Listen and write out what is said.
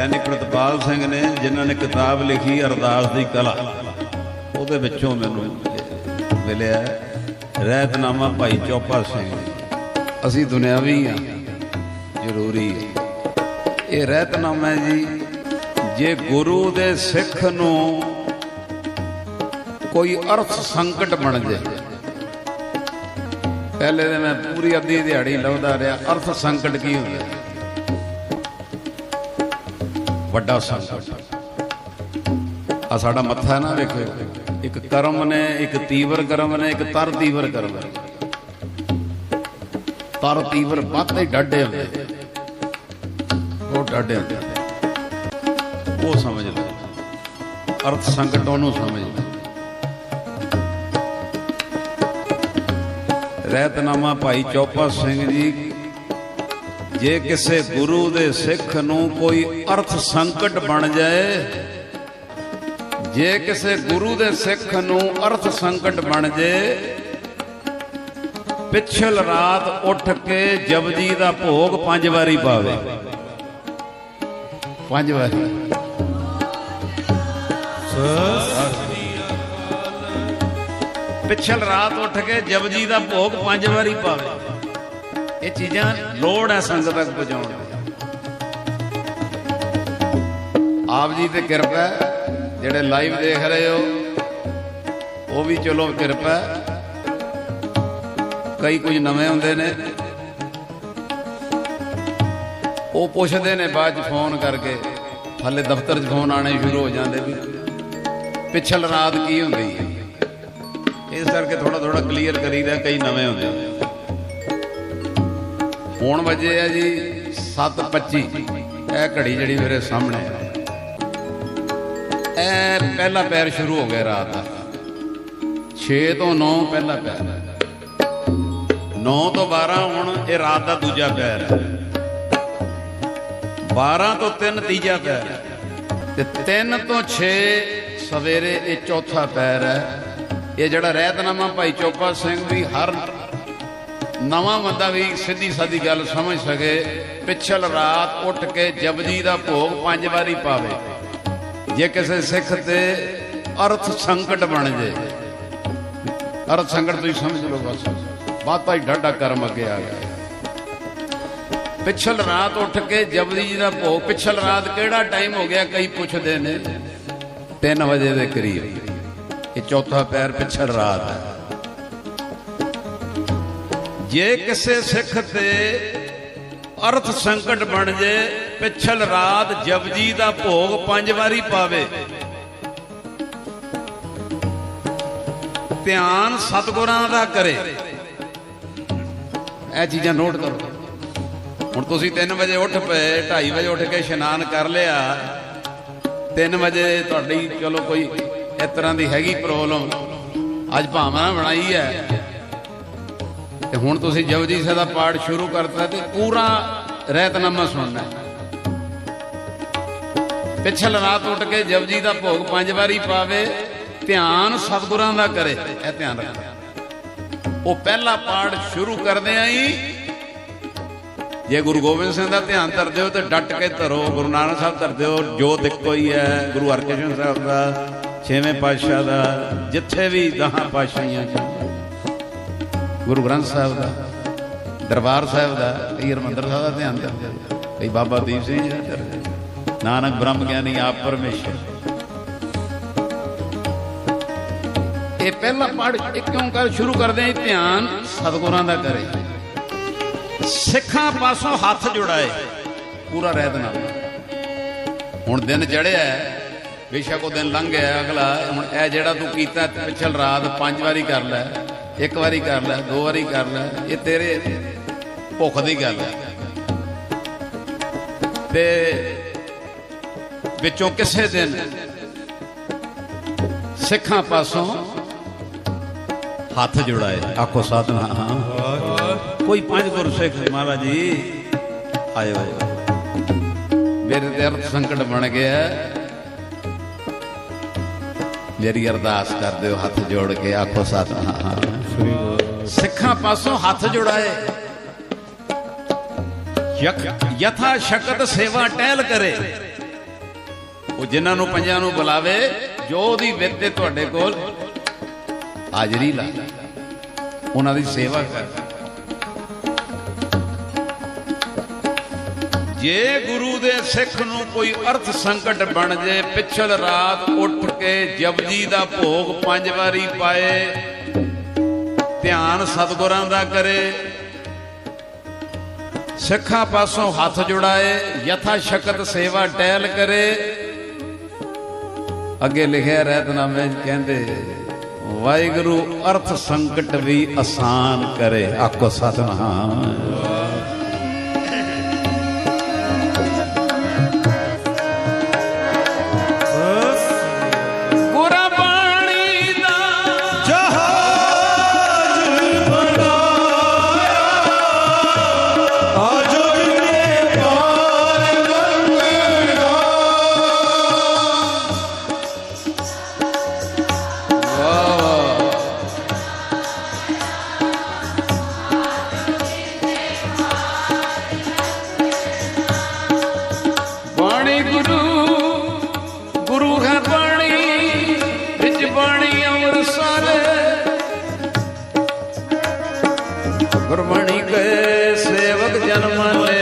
ਗਿਆਨੀ ਪ੍ਰਤਪਾਲ ਸਿੰਘ ਨੇ, ਜਿਨ੍ਹਾਂ ਨੇ ਕਿਤਾਬ ਲਿਖੀ ਅਰਦਾਸ ਦੀ ਕਲਾ। ਉਹਦੇ ਵਿੱਚੋਂ ਮੈਨੂੰ ਮਿਲਿਆ, ਰਹਿਤਨਾਮਾ ਭਾਈ ਚੋਪਾ ਸਿੰਘ, ਅਸੀਂ ਦੁਨਿਆਵੀ ਆ, ਜ਼ਰੂਰੀ ਇਹ ਰਹਿਤਨਾਮਾ ਜੀ, ਜੇ ਗੁਰੂ ਦੇ ਸਿੱਖ ਨੂੰ ਕੋਈ ਅਰਥ ਸੰਕਟ ਬਣ ਜਾਏ, ਪਹਿਲੇ ਤੇ ਮੈਂ ਪੂਰੀ ਅੱਧੀ ਦਿਹਾੜੀ ਲਾਉਂਦਾ ਰਿਹਾ, ਅਰਥ ਸੰਕਟ ਕੀ ਹੁੰਦਾ? ਵੱਡਾ ਸੰਕਟ ਆ ਸਾਡਾ ਮੱਥਾ ਨਾ ਵੇਖੋ ਇੱਕ ਕਰਮ ਨੇ, ਇੱਕ ਤੀਵਰ ਕਰਮ ਨੇ, ਇੱਕ ਤਰ ਤੀਵਰ ਕਰਮ ਨੇ। ਤਰ ਤੀਵਰ ਬਾਤੇ ਡਾਡੇ ਹੁੰਦੇ। ਉਹ ਡਾਡੇ ਹੁੰਦੇ। ਉਹ ਸਮਝ ਲੈ ਅਰਥ ਸੰਕਟ ਉਹਨੂੰ ਸਮਝ ਲੈ ਰਹਿਤਨਾਮਾ ਭਾਈ ਚੌਪਾ ਸਿੰਘ ਜੀ ਜੇ ਕਿਸੇ ਗੁਰੂ ਦੇ ਸਿੱਖ ਨੂੰ ਕੋਈ ਅਰਥ ਸੰਕਟ ਬਣ ਜਾਏ, ਜੇ ਕਿਸੇ ਗੁਰੂ ਦੇ ਸਿੱਖ ਨੂੰ ਅਰਥ ਸੰਕਟ ਬਣ ਜਾਏ ਪਿਛਲ ਰਾਤ ਉੱਠ ਕੇ ਜਪਜੀ ਦਾ ਭੋਗ ਪੰਜ ਵਾਰੀ ਪਾਵੇ। ਪੰਜ ਵਾਰੀ। ਪਿਛਲ ਰਾਤ ਉੱਠ ਕੇ ਜਪਜੀ ਦਾ ਭੋਗ ਪੰਜ ਵਾਰੀ ਪਾਵੇ। ਇਹ ਚੀਜ਼ਾਂ ਲੋੜ ਹੈ ਸੰਗਤ ਤੱਕ ਪਹੁੰਚਾਉਣ ਦੀ। ਆਪ ਜੀ ਤੇ ਕਿਰਪਾ ਜਿਹੜੇ ਲਾਈਵ ਦੇਖ ਰਹੇ ਹੋ, ਉਹ ਵੀ ਚਲੋ ਕਿਰਪਾ ਕਈ ਕੁਝ ਨਵੇਂ ਹੁੰਦੇ ਨੇ। ਉਹ ਪੁੱਛਦੇ ਨੇ ਬਾਅਦ ਚ ਫੋਨ ਕਰਕੇ, ਹਲੇ ਦਫ਼ਤਰ 'ਚ ਫੋਨ ਆਣੇ ਸ਼ੁਰੂ ਹੋ ਜਾਂਦੇ ਵੀ ਪਿਛਲ ਰਾਤ ਕੀ ਹੁੰਦੀ ਹੈ। ਇਸ ਕਰਕੇ ਥੋੜਾ ਥੋੜਾ ਕਲੀਅਰ ਕਰੀਦਾ ਕਈ ਨਵੇਂ ਹੁੰਦੇ ਆ ਹੁਣ ਵਜੇ ਆ ਜੀ 7:25 ਇਹ ਘੜੀ ਜਿਹੜੀ ਮੇਰੇ ਸਾਹਮਣੇ ਹੈ ਇਹ ਪਹਿਲਾ ਪੈਰ ਸ਼ੁਰੂ ਹੋ ਗਿਆ ਰਾਤ ਦਾ। 6 ਤੋਂ 9 ਪਹਿਲਾ ਪੈਰ। 9 ਤੋਂ 12 ਹੁਣ ਇਹ ਰਾਤ ਦਾ ਦੂਜਾ ਪੈਰ ਹੈ। 12 ਤੋਂ 3 ਤੀਜਾ ਪੈਰ ਹੈ। ਤੇ 3 ਤੋਂ 6 ਸਵੇਰੇ ਇਹ ਚੌਥਾ ਪੈਰ ਹੈ। ਇਹ ਜਿਹੜਾ ਰਹਿਤਨਾਮਾ ਭਾਈ ਚੋਪਾ ਸਿੰਘ ਵੀ ਹਰ ਨਵਾਂ ਬੰਦਾ ਵੀ ਸਿੱਧੀ ਸਾਦੀ ਗੱਲ ਸਮਝ ਸਕੇ, ਪਿਛਲ ਰਾਤ ਉੱਠ ਕੇ ਜਪਜੀ ਦਾ ਭੋਗ ਪੰਜ ਵਾਰੀ ਪਾਵੇ। ਜੇ ਕਿਸੇ ਸਿੱਖ ਤੇ ਅਰਥ ਸੰਕਟ ਬਣ ਜੇ, ਅਰਥ ਸੰਕਟ ਤੁਸੀਂ ਸਮਝ ਲਓ ਬਸ। ਬਾਤਾਂ ਹੀ ਡਾਡਾ ਕਰਮ ਅੱਗੇ ਆ ਗਿਆ। ਪਿਛਲ ਰਾਤ ਉੱਠ ਕੇ ਜਪਜੀ ਜੀ ਦਾ ਭੋਗ, ਪਿਛਲ ਰਾਤ ਕਿਹੜਾ ਟਾਈਮ ਹੋ ਗਿਆ ਕਈ ਪੁੱਛਦੇ ਨੇ? 3 ਵਜੇ ਦੇ ਕਰੀਬ। ਇਹ ਚੌਥਾ ਪੈਰ ਪਿਛਲ ਰਾਤ ਹੈ। ਜੇ ਕਿਸੇ ਸਿੱਖ ਤੇ ਅਰਥ ਸੰਕਟ ਬਣ ਜੇ, ਪਿਛਲ ਰਾਤ ਜਪਜੀ ਦਾ ਭੋਗ ਪੰਜ ਵਾਰੀ ਪਾਵੇ। ਧਿਆਨ ਸਤਗੁਰਾਂ ਦਾ ਕਰੇ। ਇਹ ਚੀਜ਼ਾਂ ਨੋਟ ਕਰੋ। ਹੁਣ ਤੁਸੀਂ 3 ਵਜੇ ਉੱਠ ਪਏ 2:30 ਵਜੇ ਉੱਠ ਕੇ ਇਸ਼ਨਾਨ ਕਰ ਲਿਆ। 3 ਵਜੇ ਤੁਹਾਡੀ, ਚਲੋ ਕੋਈ ਇਸ ਤਰ੍ਹਾਂ ਦੀ ਹੈਗੀ ਪ੍ਰੋਬਲਮ ਅੱਜ ਭਾਵਨਾ ਬਣਾਈ ਹੈ। ਤੇ ਹੁਣ ਤੁਸੀਂ ਜਪਜੀ ਸਾਹਿਬ ਦਾ ਪਾਠ ਸ਼ੁਰੂ ਕਰਤਾ ਤੇ ਪੂਰਾ ਰਹਿਤਨਾਮਾ ਸੁਣਨਾ। ਹੈ। ਪਿਛਲ ਰਾਤ ਉੱਠ ਕੇ ਜਪਜੀ ਦਾ ਭੋਗ ਪੰਜ ਵਾਰੀ ਪਾਵੇ, ਧਿਆਨ ਸਤਿਗੁਰਾਂ ਦਾ ਕਰੇ, ਇਹ ਧਿਆਨ ਰੱਖਣਾ। ਉਹ ਪਹਿਲਾ ਪਾਠ ਸ਼ੁਰੂ ਕਰਦੇ ਹੀ ਜੇ। ਗੁਰੂ ਗੋਬਿੰਦ ਸਿੰਘ ਦਾ ਧਿਆਨ ਧਰਦੇ ਹੋ ਤੇ ਡਟ ਕੇ ਧਰੋ, ਗੁਰੂ ਨਾਨਕ ਸਾਹਿਬ ਧਰਦੇ ਹੋ ਜੋ ਇੱਕੋ ਹੀ ਹੈ, ਗੁਰੂ ਹਰਕ੍ਰਿਸ਼ਨ ਸਾਹਿਬ ਦਾ, ਛੇਵੇਂ ਪਾਤਸ਼ਾਹ ਦਾ, ਜਿੱਥੇ ਵੀ ਦਹਾਂ ਪਾਤਸ਼ਾਹੀਆਂ ਚ। ਗੁਰੂ ਗ੍ਰੰਥ ਸਾਹਿਬ ਦਾ, ਦਰਬਾਰ ਸਾਹਿਬ ਦਾ, ਕਈ ਹਰਮੰਦਰ ਸਾਹਿਬ ਦਾ ਧਿਆਨ ਧਰਦੇ ਹੋ ਕਈ ਬਾਬਾ ਦੀਪ ਸਿੰਘ ਜੀ ਦਾ ਨਾਨਕ ਬ੍ਰਹਮ ਗਿਆਨੀ, ਆਪ ਪਰਮੇਸ਼ਰ। ਇਹ ਪਹਿਲਾ ਪਾਠ ਇੱਕ ਕਰ ਸ਼ੁਰੂ ਕਰਦੇ ਹਾਂ ਧਿਆਨ ਸਤਿਗੁਰਾਂ ਦਾ ਕਰੇ। ਸਿੱਖਾਂ ਪਾਸੋਂ ਹੱਥ ਜੁੜਾਏ, ਪੂਰਾ ਰਹਿਤ ਨਾਲ। ਹੁਣ ਦਿਨ ਚੜਿਆ ਬੇਸ਼ੱਕ ਉਹ ਦਿਨ ਲੰਘ ਗਿਆ ਅਗਲਾ, ਹੁਣ ਇਹ ਜਿਹੜਾ ਤੂੰ ਕੀਤਾ, ਪਿਛਲ ਰਾਤ ਪੰਜ ਵਾਰੀ ਕਰ ਲੈ। ਇੱਕ ਵਾਰੀ ਕਰ ਲੈ, ਦੋ ਵਾਰੀ ਕਰ ਲੈ, ਇਹ ਤੇਰੇ ਭੁੱਖ ਦੀ ਗੱਲ ਹੈ। ਤੇ ਵਿੱਚੋਂ ਕਿਸੇ ਦਿਨ ਸਿੱਖਾਂ ਪਾਸੋਂ ਹੱਥ ਜੁੜਾਏ। ਆਖੋ ਸਾਧਨਾ, ਹਾਂ। ਕੋਈ ਪੰਜ ਗੁਰਸਿੱਖ ਮਹਾਰਾਜ ਜੀ ਆਏ ਹੋਏ ਮੇਰੇ ਤੇ ਅਰਥ ਸੰਕਟ ਬਣ ਗਿਆ। ਮੇਰੀ ਅਰਦਾਸ ਕਰ ਦਿਓ ਹੱਥ ਜੋੜ ਕੇ ਆਖੋ ਸਾਧਨਾ ਸਿੱਖਾਂ ਪਾਸੋਂ ਹੱਥ ਜੁੜਾਏ। ਯਥਾ ਸ਼ਕਤ ਸੇਵਾ ਟਹਿਲ ਕਰੇ। ਉਹ ਜਿਨ੍ਹਾਂ ਨੂੰ ਪੰਜਾਂ ਨੂੰ ਬੁਲਾਵੇ, ਜੋ ਉਹਦੀ ਵਿੱਤੇ ਤੁਹਾਡੇ ਕੋਲ ਹਾਜ਼ਰੀ ਲਾ। ਉਹਨਾਂ ਦੀ ਸੇਵਾ ਕਰ। ਜੇ ਗੁਰੂ ਦੇ ਸਿੱਖ ਨੂੰ ਕੋਈ ਅਰਥ ਸੰਕਟ ਬਣ ਜੇ, ਪਿਛਲ ਰਾਤ ਉੱਠ ਕੇ ਜਪਜੀ ਦਾ ਭੋਗ ਪੰਜ ਵਾਰੀ ਪਾਏ, ਧਿਆਨ ਸਤਿਗੁਰਾਂ ਦਾ ਕਰੇ, ਸਿੱਖਾਂ ਪਾਸੋਂ ਹੱਥ ਜੁੜਾਏ, ਯਥਾ ਸ਼ਕਤ ਸੇਵਾ ਟਹਿਲ ਕਰੇ। ਅੱਗੇ ਲਿਖਿਆ ਰਹਿਤਨਾਮੇ ਕਹਿੰਦੇ, ਵਾਹਿਗੁਰੂ ਅਰਥ ਸੰਕਟ ਵੀ ਆਸਾਨ ਕਰੇ, ਆਖੋ ਸਤਨਾਮ। ਬਾਣੀ ਕੇ ਸੇਵਕ ਜਨਮ ਲੈ।